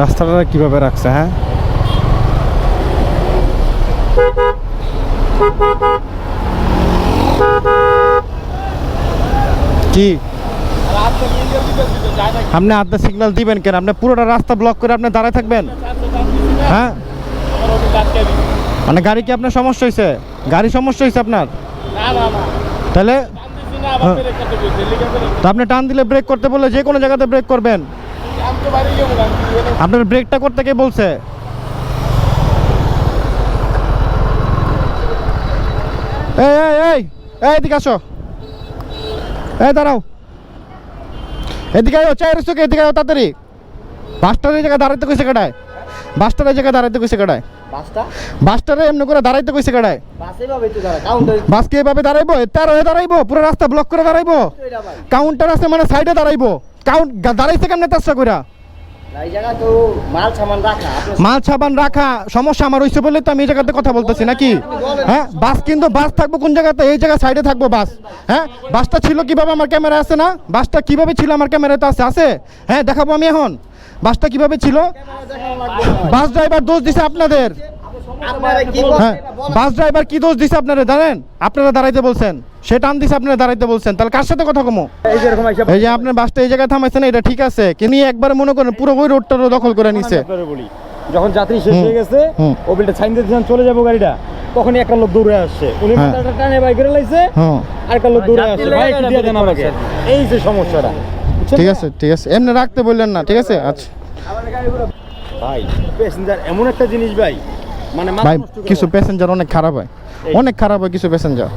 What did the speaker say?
রাস্তাটা কীভাবে রাখছে হ্যাঁ? কি? আপনি আধা সিগন্যাল দিবেন কেন? আপনি পুরোটা রাস্তা ব্লক করে আপনি দাঁড়ায় থাকবেন? হ্যাঁ? মানে গাড়ি কি আপনার সমস্যা হয়েছে গাড়ি সমস্যা হয়েছে আপনার? তাহলে হ্যাঁ। আপনি টান দিলে ব্রেক করতে বললে যে কোনো জায়গাতে ব্রেক করবেন। আপনার ব্রেকটা করতে কে বলছে? এই এই এই এই এদিকে আসো। এই দাঁড়াও। এদিকে আয়ো চাই রসুক এদিকে আয়ো তাড়াতাড়ি। বাসটার এই জায়গায় দাঁড়াইতে কইছে কাটায় বাসটার এই জায়গায় দাঁড়াইতে কইছে কাটায় বাসটা? বাসটারে এমনি করে দাঁড়াইতে কইছে কাটায় বাসে কি এভাবে দাঁড়াইবো? তেরো হয়ে দাঁড়াইবো পুরো রাস্তা ব্লক করে দাঁড়াইবো? কাউন্টার আছে মানে সাইডে দাঁড়াইবো? কাউন্ট দাঁড়াইছে কেমনে তার কইরা? মাল সামান রাখা সাবান রাখা সমস্যা আমার হইছে বলে তো আমি এই জায়গাতে কথা বলতেছি নাকি? হ্যাঁ বাস কিন্তু বাস থাকব কোন জায়গাতে? এই জায়গা সাইডে থাকব বাস। হ্যাঁ বাসটা ছিল কীভাবে আমার ক্যামেরা আছে না? বাসটা কীভাবে ছিল আমার ক্যামেরাতে আছে? আছে? হ্যাঁ দেখাবো আমি এখন। বাসটা কীভাবে ছিল? বাস ড্রাইভার দোষ দিছে আপনাদের। হ্যাঁ বাস ড্রাইভার কি দোষ দিছে আপনারা? জানেন আপনারা দাঁড়াইতে বলছেন। সে টান দিছে আপনারা দাঁড়াইতে বলছেন। তাহলে কার সাথে কথা কমো? এই যে আপনার বাসটা এই জায়গায় থামাইছেন এটা ঠিক আছে। কিন্তু একবার মনে করেন পুরো ওই রোডটারও দখল করে নিছে। যখন যাত্রী শেষ হয়ে গেছে ছাইন দিয়ে যখন চলে যাব গাড়িটা। তখনই একটা লোক দৌড়ে আসছে। উনি হ্যাঁ। মাথাটা টানে বাইকে লাইছে আর একটা লোক দৌড়ে আসছে ভাই একটু দিয়ে দেন আমাকে? এই যে সমস্যাটা। ঠিক আছে ঠিক আছে। এমনি রাখতে বললেন না ঠিক আছে? আচ্ছা। ভাই প্যাসেঞ্জার এমন একটা জিনিস ভাই মানে ভাই কিছু প্যাসেঞ্জার অনেক খারাপ হয়। অনেক খারাপ হয় কিছু প্যাসেঞ্জার